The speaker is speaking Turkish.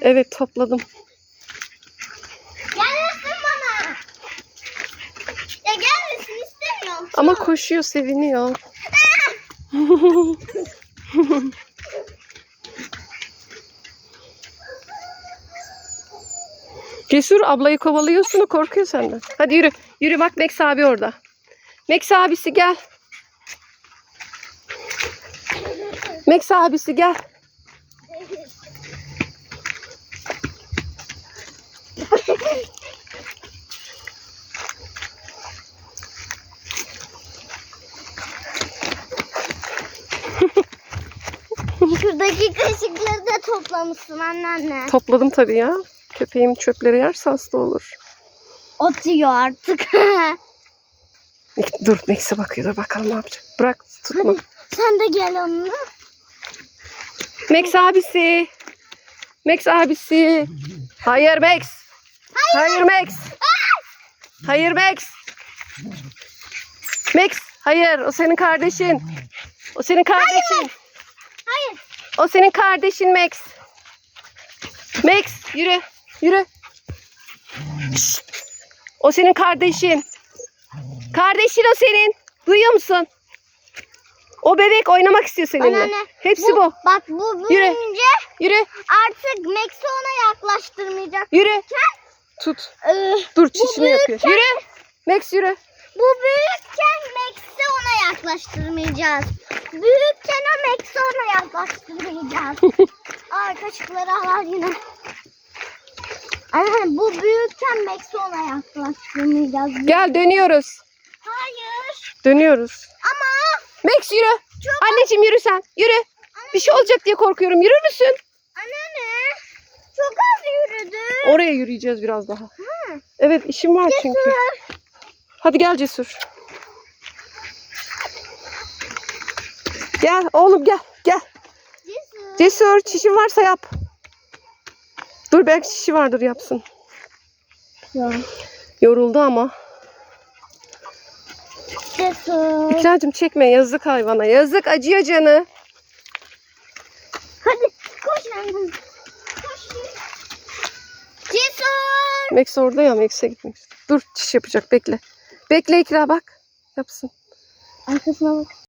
Evet topladım. Gelmesin bana. Ya gelmesin istemiyorum. Ama koşuyor, seviniyor. Cesur ablayı kovalıyorsun korkuyor senden. Hadi yürü. Yürü bak Max abi orada. Max abisi gel. Max abisi gel. Şuradaki kaşıkları da toplamışsın anneanne. Topladım tabii ya. Köpeğim çöpleri yerse hasta olur. Atıyor artık. Dur Max'e bakıyor. Dur bakalım ne yapacak. Bırak tutma. Sen de gel onunla. Max abisi. Max abisi. Hayır Max. Hayır Max. Hayır Max. Max. Hayır o senin kardeşin. O senin kardeşin. Hayır. O senin kardeşin Max. Max yürü. Yürü. Şşt. O senin kardeşin. Kardeşin o senin. Duyuyor musun? O bebek oynamak istiyor seninle. Anneanne, Hepsi bu. Bak bu Yürü. büyüyünce Yürü. artık Max'i ona yaklaştırmayacak. Yürü. Çişini yapıyor. Yürü. Max yürü. bu büyükken Max'i ona yaklaştırmayacağız. Büyükken o Max'i ona yaklaştırmayacağız. Ay kaşıkları alar yine. Anne bu büyükken Max'i ona yaklaştırmayacağız. Gel dönüyoruz. Hayır. Dönüyoruz. Ama Max yürü. çok... Anneciğim yürü sen. Yürü. Bir şey olacak diye korkuyorum. Yürür müsün? Anneanne çok az yürüdü. Oraya yürüyeceğiz biraz daha. Hı. Evet işim var çünkü. Cesur. Hadi gel Cesur. Gel oğlum gel. Gel. Cesur. Cesur çişin varsa yap. Dur belki çişi vardır yapsın. Yok. Yoruldu ama. Cesur. İkracığım çekme yazık hayvana. Yazık acıyor canı. Hadi koş anne. Koş. Cesur. Max orada ya Max'e gitmek istiyor. Dur çiş yapacak bekle. Bekle İkra bak. Yapsın. Arkasına bak.